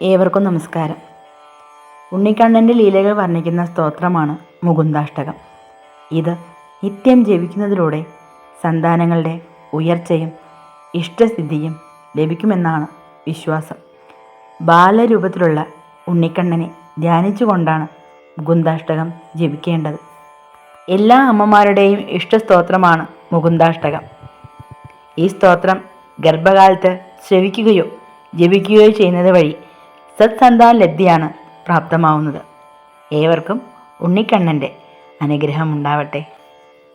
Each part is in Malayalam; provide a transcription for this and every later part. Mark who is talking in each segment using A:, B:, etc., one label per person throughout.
A: ഏവർക്കും നമസ്കാരം. ഉണ്ണിക്കണ്ണന്റെ ലീലകൾ വർണിക്കുന്ന സ്തോത്രമാണ് മുകുന്ദാഷ്ടകം. ഇത് നിത്യം ജപിക്കുന്നതിലൂടെ സന്താനങ്ങളുടെ ഉയർച്ചയും ഇഷ്ടസിദ്ധിയും ലഭിക്കുമെന്നാണ് വിശ്വാസം. ബാലരൂപത്തിലുള്ള ഉണ്ണിക്കണ്ണനെ ധ്യാനിച്ചുകൊണ്ടാണ് മുകുന്ദാഷ്ടകം ജപിക്കേണ്ടത്. എല്ലാ അമ്മമാരുടെയും ഇഷ്ടസ്തോത്രമാണ് മുകുന്ദാഷ്ടകം. ഈ സ്തോത്രം ഗർഭകാലത്ത് ശ്രവിക്കുകയോ ജപിക്കുകയോ ചെയ്യുന്നത് വഴി സത്സന്താന ലബ്ധിയാണ് പ്രാപ്തമാവുന്നത്. ഏവർക്കും ഉണ്ണിക്കണ്ണന്റെ അനുഗ്രഹം ഉണ്ടാവട്ടെ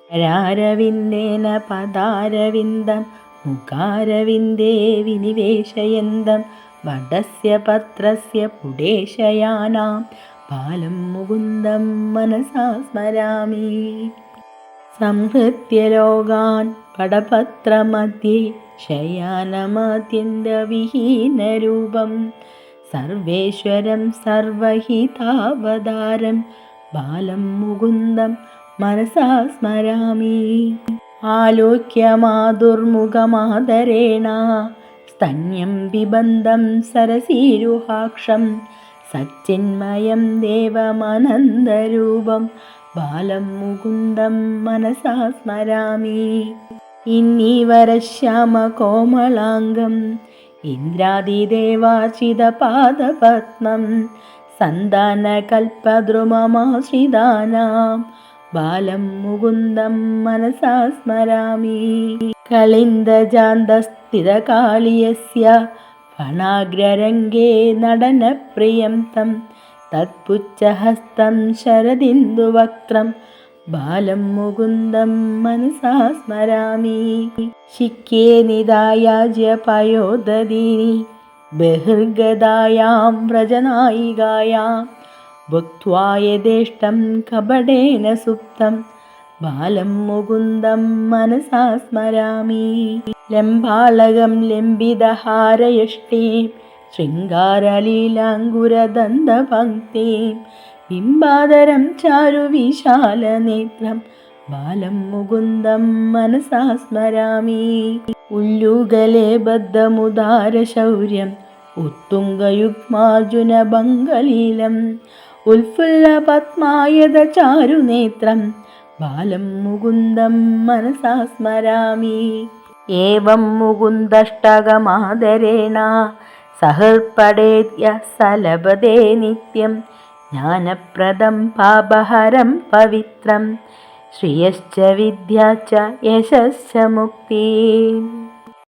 A: രാരവിന്ദേന പദാരവിന്ദം മുഖാരവിന്ദേ വിനിവേശയന്തം വടസ്യ പത്രസ്യ പുടേശയാനാം പാലം മുകുന്ദം മനസാ സ്മരാമി. സംഹൃത്യ ലോകാൻ പടപത്രമധ്യേ ശയാനമാത്യന്തവിഹീനരൂപം സർവേശ്വരം സർവഹിതാവതാരം. ബാലം മുകുന്ദം മനസാ സ്മരാമി. ആലോക്യമാതുർമുഖമാദരേണ സ്തന്യം വിബന്ധം സരസീരുഹാക്ഷം. സച്ചിന്മയം ദേവമനന്തരൂപം. ബാലം മുകുന്ദം മനസാ സ്മരാമി. ഇന്നീവരശ്യാമകോമളാംഗം ഇന്ദ്രാദിദേവാർച്ചിതപാദപത്മം സന്താനകൽപ്പദ്രുമമാശ്രിതാനാം ബാലം മുകുന്ദം മനസാ സ്മരാമി കളിന്ദജാന്തസ്ഥിതകാളിയസ്യ ഫണാഗ്രരംഗേ നടനപ്രിയം തം തത്പുച്ഛഹസ്തം ശരദിന്ദുവക്ത്രം ബാലം മുകുന്ദം മനസാ സ്മരാമി. ശിക്യേ നിദായാജ്യ പയോദീനി ബഹിർഗതായാം വ്രജനായികായാം. ഭുക്വാ യഥേഷ്ടം കപടേന സുപ്തം. ബാലം മുകുന്ദം മനസാ സ്മരാമി. ലംബാളകം ലംബിതഹാരയഷ്ടീം. ശൃംഗാരലീലാങ്കുരദന്തപങ്ക്തിം ബിംബാദരം ചാരുവിശാലനേത്രം ബാലം മുകുന്ദം മനസാ സ്മരാമി ഉല്ലുകലെ ബദ്ധമുദാരശൗര്യം ഉത്തുംഗയുഗ്മാർജുനബംഗലീലം ഉൽഫുല്ല പത്മായത ചാരുനേത്രം ബാലം മുകുന്ദം മനസാ സ്മരാമി ഏവം മുകുന്ദഷ്ടകമാദരേണ സഹർപ്പടേത്യ സലഭതേ നിത്യം ജ്ഞാനപ്രദം പാപഹരം പവിത്രം ശ്രിയശ്ച വിദ്യ ച യശശ്ച മുക്തി.